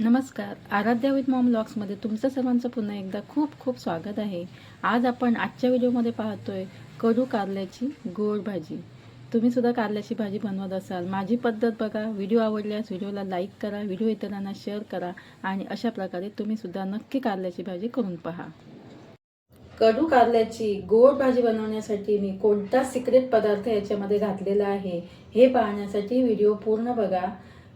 नमस्कार. Aaradhya with Maugham ब्लॉग्समध्ये तुमचं सर्वांचं पुन्हा एकदा खूप खूप स्वागत आहे. आज आपण आजच्या व्हिडिओमध्ये पाहतोय कडू कारल्याची गोड भाजी. तुम्ही सुद्धा कारल्याची भाजी बनवत असाल. माझी पद्धत बघा. व्हिडिओ आवडल्यास व्हिडिओला लाईक करा व्हिडिओ इतरांना शेअर करा आणि अशा प्रकारे तुम्ही सुद्धा नक्की कारल्याची भाजी करून पहा. कडू कारल्याची गोड भाजी बनवण्यासाठी मी कोणता सिक्रेट पदार्थ याच्यामध्ये घातलेला आहे हे पाहण्यासाठी व्हिडिओ पूर्ण बघा.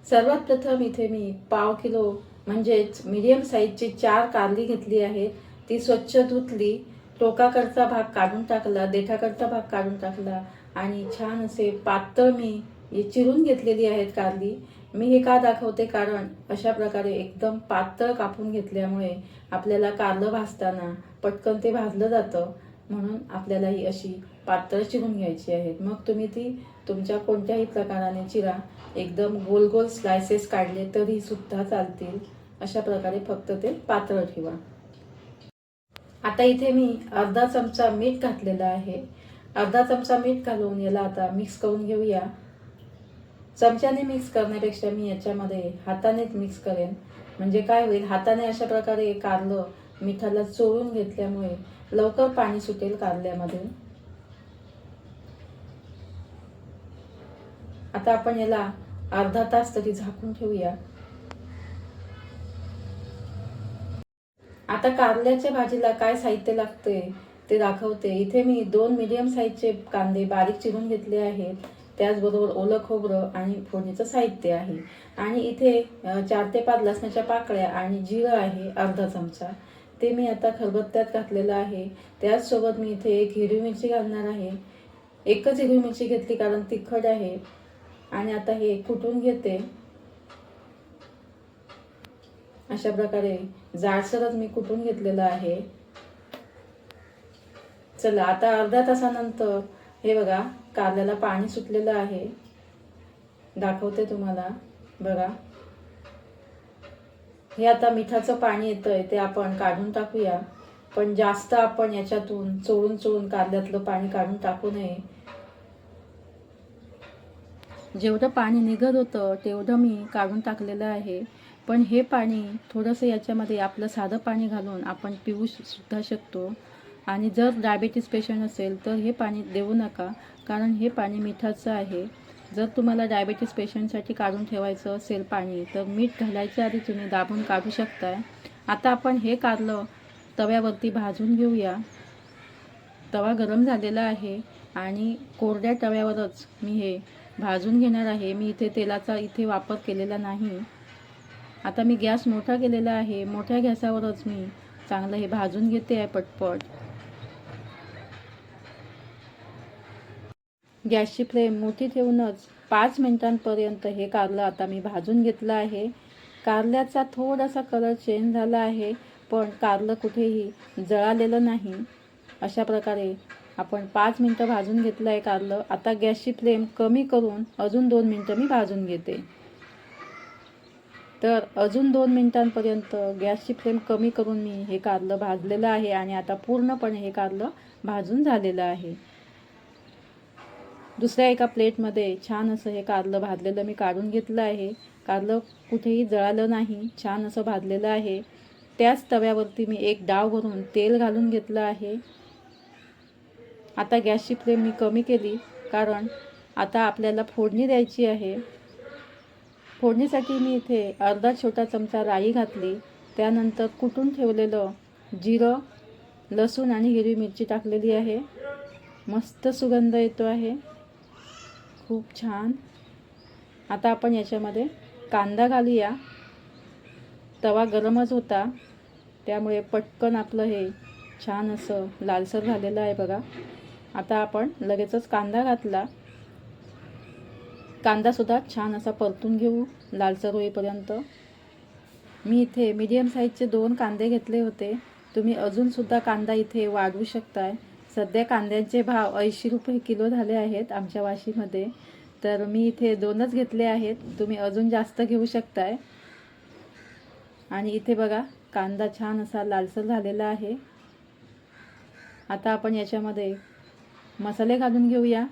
सर्वात प्रथम इथे मी पाव किलो म्हणजेच मीडियम साईजची चार कारली घेतली आहेत ती स्वच्छ धुतली. टोकाकडचा भाग काढून टाकला देठाकडचा भाग काढून टाकला आणि छान असे पातळ मी चिरून घेतलेली आहेत कारली मी हे का दाखवते? कारण अशा प्रकारे एकदम पातळ कापून घेतल्यामुळे आपल्याला कारलं भाजताना पटकन ते भाजलं जातं. म्हणून आपल्याला ही अशी पातळ चिरून घ्यायची आहेत. मग तुम्ही ती तुमच्या कोणत्याही प्रकाराने चिरा एकदम गोल गोल स्लायसेस काढले तरी सुद्धा चालतील. अशा प्रकारे फक्त ते पातळ ठेवा. आता इथे मी अर्धा चमचा मीठ घातलेला आहे. अर्धा चमचा मीठ घालून याला आता मिक्स करून घेऊया. चमच्याने मिक्स करण्यापेक्षा मी याच्यामध्ये हातानेच मिक्स करेन. म्हणजे काय होईल? हाताने अशा प्रकारे कारलं मिठाला चोळून घेतल्यामुळे लवकर पाणी सुटेल कारल्यामध्ये. आता आपण याला अर्धा तास तरी झाकून ठेवूया. आता कारल्याच्या भाजीला काय साहित्य लागते ते दाखवते. इथे मी दोन मिडियम साईजचे कांदे बारीक चिरून घेतले आहेत. त्याचबरोबर ओलं खोबरं आणि फोडणीचं साहित्य आहे. आणि इथे चार ते पाच लसणाच्या पाकळ्या आणि जिरं आहे अर्धा चमचा. ते मी आता खलबत्त्यात घातलेलं आहे. त्याचसोबत मी इथे एक हिरवी मिरची घालणार आहे. एकच हिरवी मिरची घेतली कारण तिखट आहे. आणि आता हे कुटून घेते. अशा प्रकारे जाडसरच मी कुटून घेतलेलं आहे. चला आता अर्ध्या तासानंतर हे बघा कारल्याला पाणी सुटलेलं आहे. दाखवते तुम्हाला बघा. हे आता मिठाचं पाणी येतंय ते आपण काढून टाकूया. पण जास्त आपण याच्यातून चोळून चोळून कारल्यातलं पाणी काढून टाकू नये. जेवढं पाणी निघत होतं तेवढं मी काढून टाकलेलं आहे. पण हे पाणी थोडंसं याच्यामध्ये आपलं साधं पाणी घालून आपण पिऊ श- सुद्धा शकतो. आणि जर डायबेटीस पेशंट असेल तर हे पाणी देऊ नका. कारण हे पाणी मिठाचं आहे. जर तुम्हाला डायबेटीस पेशंटसाठी काढून ठेवायचं असेल पाणी तर मीठ घालायच्या आधी तुम्ही दाबून काढू शकताय. आता आपण हे कारलं तव्यावरती भाजून घेऊया. तवा गरम झालेला आहे आणि कोरड्या तव्यावरच मी हे भाजून घेणार आहे. मी इथे तेलाचा इथे वापर केलेला नाही. आता मी गॅस मोठा केलेला आहे. मोठ्या गॅसावरच मी चांगलं हे भाजून घेते आहे पटपट. गॅसची फ्लेम मोठी ठेवूनच पाच मिनिटांपर्यंत हे कारलं आता मी भाजून घेतलं आहे. कारल्याचा थोडासा कलर चेंज झाला आहे पण कारलं कुठेही जळालेलं नाही. अशा प्रकारे आपण पाच मिनटं भाजून घेतलं आहे कारलं आता गॅसची फ्लेम कमी करून अजून दोन मिनटं मी भाजून घेते. तर अजून दोन मिनटांपर्यंत गॅसची फ्लेम कमी करून मी हे कारलं भाजलेलं आहे आणि आता पूर्णपणे हे कारलं भाजून झालेलं आहे. दुसऱ्या एका प्लेटमध्ये छान असं हे कारलं भाजलेलं मी काढून घेतलं आहे. कारलं कुठेही जळालं नाही छान असं भाजलेलं आहे. त्याच तव्यावरती मी एक डाव भरून तेल घालून घेतलं आहे. आता गॅसची फ्लेम मी कमी केली कारण आता आपल्याला फोडणी द्यायची आहे. फोडणीसाठी मी इथे अर्धा छोटा चमचा राई घातली त्यानंतर कुटून ठेवलेलं जिरं लसूण आणि हिरवी मिरची टाकलेली आहे. मस्त सुगंध येतो आहे. खूप छान. आता आपण याच्यामध्ये कांदा घालूया. तवा गरमच होता त्यामुळे पटकन आपलं हे छान असं लालसर झालेलं आहे बघा. आता आपण लगेचच कांदा घातला. कांदासुद्धा छान असा परतून घेऊ लालसर होईपर्यंत. मी इथे मीडियम साईजचे दोन कांदे घेतले होते. तुम्ही अजूनसुद्धा कांदा इथे वाढवू शकताय. सध्या कांद्यांचे भाव ऐंशी रुपये किलो झाले आहेत आमच्या वाशीमध्ये. तर मी इथे दोनच घेतले आहेत. तुम्ही अजून जास्त घेऊ शकताय. आणि इथे बघा कांदा छान असा लालसर झालेला आहे. आता आपण याच्यामध्ये मसाले घालून घेऊया.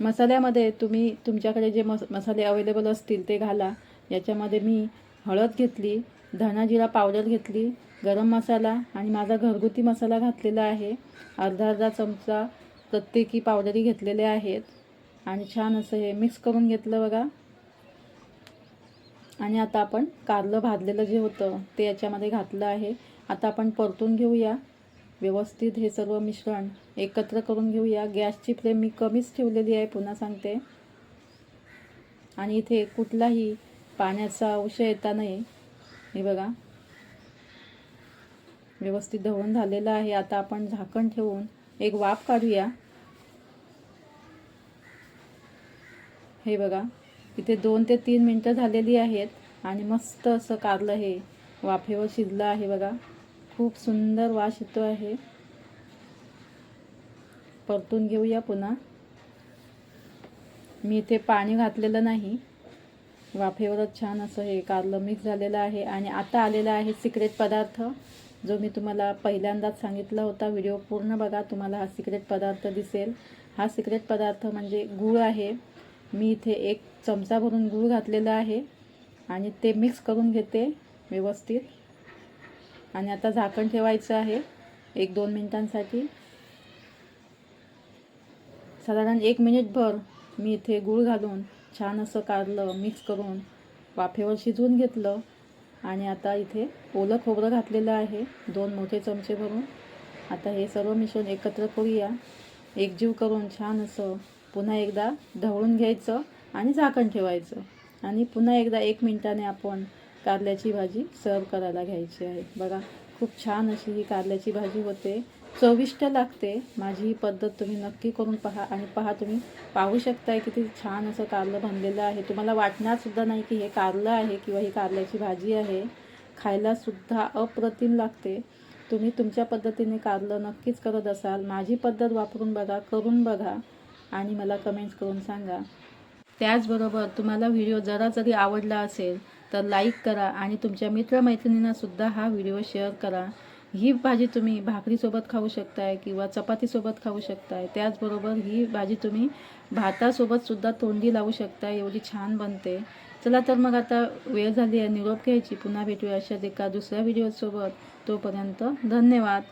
मसाल्यामध्ये तुम्ही तुमच्याकडे जे मस मसाले अवेलेबल असतील ते घाला. याच्यामध्ये मी हळद घेतली धना जिरा पावडर घेतली गरम मसाला आणि माझा घरगुती मसाला घातलेला आहे. अर्धा अर्धा चमचा प्रत्येकी पावडरी घेतलेले आहेत. आणि छान असं हे मिक्स करून घेतलं बघा. आणि आता आपण कारलं भाजलेलं जे होतं ते याच्यामध्ये घातलं आहे. आता आपण परतून घेऊया. व्यवस्थित हे सर्व मिश्रण एकत्र करून घेऊया. गॅसची फ्लेम मी कमीच ठेवलेली आहे पुन्हा सांगते. आणि इथे कुठलाही पाण्याचा अंश येता नाही. हे बघा. व्यवस्थित धवून झालेलं आहे. आता आपण झाकण ठेवून एक वाफ काढूया. हे बघा. इथे दोन ते तीन मिनटं झालेली आहेत आणि मस्त असं कारलं हे वाफेवर शिजलं आहे बघा. खूप सुंदर वास येतो आहे. परतून घेऊया पुन्हा. मी इथे पाणी घातलेलं नाही. वाफेवरच छान असं हे कारलं मिक्स झालेलं आहे आणि आता आलेला आहे सिक्रेट पदार्थ जो मी तुम्हाला पहिल्यांदाच सांगितला होता. व्हिडिओ पूर्ण बघा तुम्हाला हा सिक्रेट पदार्थ दिसेल. हा सिक्रेट पदार्थ म्हणजे गूळ आहे. मी इथे एक चमचा भरून गूळ घातलेला आहे आणि ते मिक्स करून घेते व्यवस्थित. आणि आता झाकण ठेवायचं आहे. एक दोन मिनिटांसाठी. साधारण एक मिनिटभर मी इथे गूळ घालून छान असं काढलं मिक्स करून वाफेवर शिजवून घेतलं. आणि आता इथे ओलं खोबरं घातलेलं आहे. दोन मोठे चमचे भरून. आता हे सर्व मिश्रण एकत्र करूया. एकजीव करून छान असं पुन्हा एकदा ढवळून घ्यायचं आणि झाकण ठेवायचं. आणि पुन्हा एकदा एक मिनटाने आपण कारल्याची भाजी सर्व करायला घ्यायची आहे. बघा खूप छान अशी ही कारल्याची भाजी होते. चविष्ट लागते. माझी ही पद्धत तुम्ही नक्की करून पहा आणि पहा तुम्ही. पाहू शकताय किती छान असं कारलं बनलेलं आहे. तुम्हाला वाटणारसुद्धा नाही की हे कारलं आहे किंवा ही कारल्याची भाजी आहे. खायलासुद्धा अप्रतिम लागते. तुम्ही तुमच्या पद्धतीने कारलं नक्कीच करत असाल. माझी पद्धत वापरून बघा करून बघा आणि मला कमेंट्स करून सांगा. त्याचबरोबर तुम्हाला व्हिडिओ जरा जरी आवडला असेल तर लाईक करा आणि तुमच्या मित्रमैत्रिणींनासुद्धा हा व्हिडिओ शेअर करा. ही भाजी तुम्ही भाकरीसोबत खाऊ शकताय किंवा चपातीसोबत खाऊ शकताय. त्याचबरोबर ही भाजी तुम्ही भातासोबतसुद्धा तोंडी लावू शकताय. एवढी छान बनते. चला तर मग आता वेळ झाली आहे. निरोप घ्यायची. पुन्हा भेटूया अशाच एका दुसऱ्या व्हिडिओसोबत तोपर्यंत धन्यवाद.